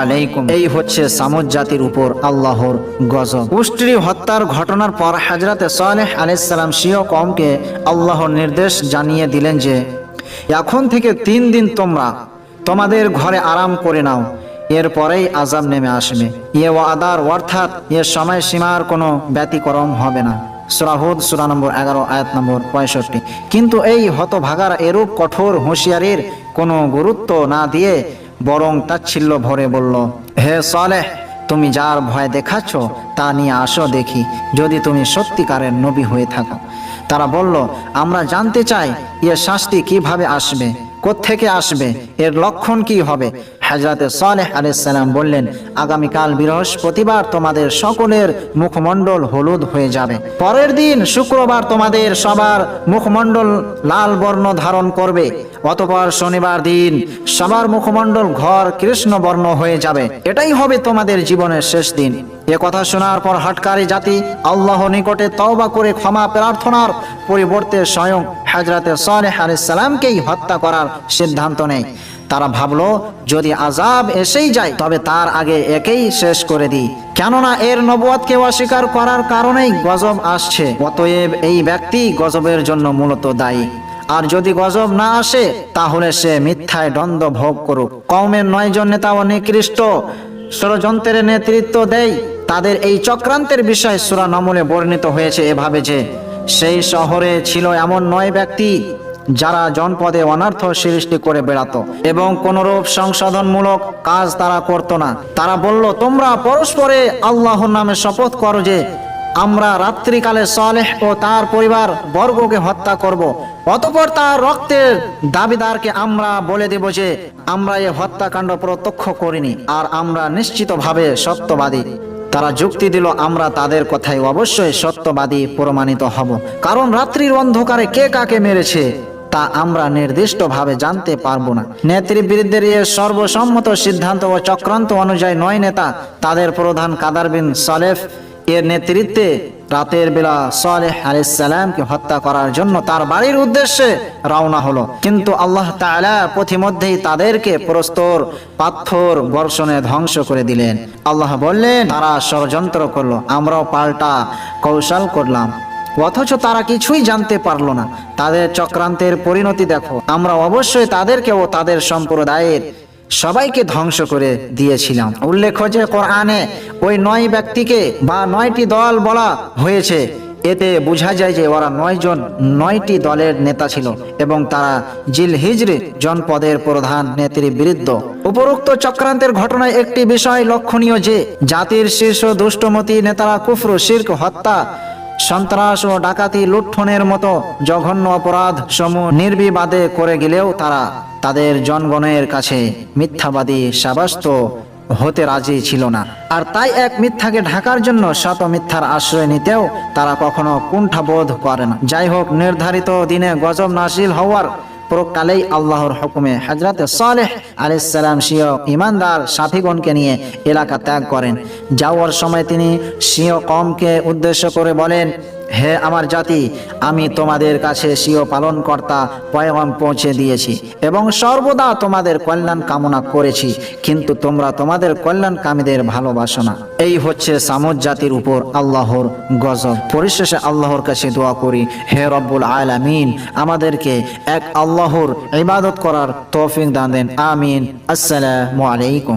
আলাইকুম। এই হচ্ছে সামুদ জাতির উপর আল্লাহর গজব। উষ্ট্রি হত্যার ঘটনার পর হাজরাতে সালেহ আলাইসাল্লাম সিও কমকে আল্লাহর নির্দেশ জানিয়ে দিলেন যে, এখন থেকে তিন দিন তোমরা তোমাদের ঘরে আরাম করে নাও, এরপরেই আজাব নেমে আসবে। ইয়ে ওয়াদার অর্থাৎ এ সময় সীমার কোনো ব্যতিক্রম হবে না। সুরাহুদ সুরা নম্বর এগারো, আয়াত নম্বর পঁয়ষট্টি। কিন্তু এই হতভাগার এরূপ কঠোর হুঁশিয়ারির কোনো গুরুত্ব না দিয়ে বরং তাচ্ছিল্য ভরে বলল, হে সালেহ, তুমি যার ভয় দেখাচ্ছ তা নিয়ে আসো দেখি, যদি তুমি সত্যিকারের নবী হয়ে থাকো। তারা বলল, আমরা জানতে চাই এর শাস্তি কীভাবে আসবে, কোত্থেকে আসবে, এর লক্ষণ কি হবে? হাজরাতে সালেহ আলাইসাল্লাম বললেন, আগামীকাল বৃহস্পতিবার তোমাদের সকলের মুখমণ্ডল হলুদ হয়ে যাবে। পরের দিন শুক্রবার তোমাদের সবার মুখমণ্ডল লাল বর্ণ ধারণ করবে। অতপর শনিবার দিন সবার মুখমণ্ডল ঘর কৃষ্ণ বর্ণ হয়ে যাবে। এটাই হবে তোমাদের জীবনের শেষ দিন। এ কথা শোনার পর হাটকারী জাতি আল্লাহ নিকটে তওবা করে ক্ষমা প্রার্থনার পরিবর্তে স্বয়ং হাজরাতে সালেহ আলাইসাল্লামকেই হত্যা করার সিদ্ধান্ত নেয়। তারা ভাবলো, যদি আজাব এসেই যায়, তবে তার আগে একেই শেষ করে দিই। কেননা এর নবুয়াদকে অস্বীকার করার কারণেই গজব আসছে। অতএব এই ব্যক্তি গজবের জন্য মূলত দায়ী। আর যদি গজব না আসে, তাহলে সে মিথ্যায় দ্বন্দ্ব ভোগ করুক। কওমের নয় জন নেতা ও নিকৃষ্ট ষড়যন্ত্রের নেতৃত্ব দেয় তাদের এই চক্রান্তের বিষয় সুরা নমলে বর্ণিত হয়েছে এভাবে যে, সেই শহরে ছিল এমন নয় ব্যক্তি যারা জনপদে অনার্থ সৃষ্টি করে বেড়াতো এবং কোনরূপ সংশোধনমূলক কাজ তারা করত না। তারা বলল, তোমরা পরস্পরে আল্লাহর নামে শপথ করো যে, আমরা রাত্রিকালে সালেহ ও তার পরিবার বর্গকে হত্যা করব। অতপর তার রক্তের দাবিদারকে আমরা বলে দেব যে, আমরা এ হত্যাকাণ্ড প্রত্যক্ষ করিনি আর আমরা নিশ্চিতভাবে সত্যবাদী। তারা যুক্তি দিল, আমরা তাদের কথায় অবশ্যই সত্যবাদী প্রমাণিত হব। কারণ রাত্রির অন্ধকারে কে কাকে মেরেছে? তা আমরা নির্দিষ্টভাবে জানতে পারব না। নেতৃবৃন্দের এ সর্বসম্মত সিদ্ধান্ত ও চক্রান্ত অনুযায়ী নয় নেতা, তাদের প্রধান কাদার বিন সালেফ এর নেতৃত্বে রাতের বেলা সালেহ আলাইসাল্লামকে হত্যা করার জন্য তার বাড়ির উদ্দেশ্যে রওনা হলো। কিন্তু আল্লাহ তাআলা পথিমধ্যেই তাদেরকে প্রস্তর, পাথর বর্ষণে ধ্বংস করে দিলেন। আল্লাহ বললেন, তারা ষড়যন্ত্র করল, আমরাও পাল্টা কৌশল করলাম। অথচ তারা কিছুই জানতে পারল না। তাদের চক্রান্তের পরিণতি দেখো। আমরা অবশ্যই তাদেরকে ও তাদের সম্প্রদায়ের সবাইকে ধ্বংস করে দিয়েছিলাম। উল্লেখ্য যে কোরআনে ওই নয় ব্যক্তিকে বা নয়টি দল বলা হয়েছে। এতে বোঝা যায় যে ওরা নয় জন, নয়টি দলের নেতা ছিল এবং তারা জিল হিজরি জনপদের প্রধান নেতৃবৃন্দ। উপরোক্ত চক্রান্তের ঘটনায় একটি বিষয় লক্ষণীয় যে, জাতির শীর্ষ দুষ্টমতী নেতারা কুফরু, শির্ক, হত্যা সন্ত্রাস ও ডাকাতি লুণ্ঠনের মতো জঘন্য অপরাধ সমূহ নির্বিবাদে করে গেলেও তারা তাদের জনগণের কাছে মিথ্যাবাদী সাব্যস্ত হতে রাজি ছিল না। আর তাই এক মিথ্যাকে ঢাকার জন্য শত মিথ্যার আশ্রয় নিতেও তারা কখনো কুণ্ঠাবোধ করে না। যাই হোক, নির্ধারিত দিনে গজব নাসিল হওয়ার পরকালেই আল্লাহর হুকুমে হাজরাতে সালেহ সালাম সিও ইমানদার সাথীগণকে নিয়ে এলাকা ত্যাগ করেন। যাওয়ার সময় তিনি সিও কমকে উদ্দেশ্য করে বলেন হে আমার জাতি, আমি তোমাদের কাছে সিও পালন কর্তা পয়গাম পৌঁছে দিয়েছি এবং সর্বদা তোমাদের কল্যাণ কামনা করেছি, কিন্তু তোমরা তোমাদের কল্যাণকামীদের ভালোবাসো না। এই হচ্ছে সামদ জাতির উপর আল্লাহর গজব। পরিশেষে আল্লাহর কাছে দোয়া করি, হে রব্বুল আলামিন, আমাদেরকে এক আল্লাহর ইবাদত করার তৌফিক দান দেন। আমিন। আসসালামু আলাইকুম।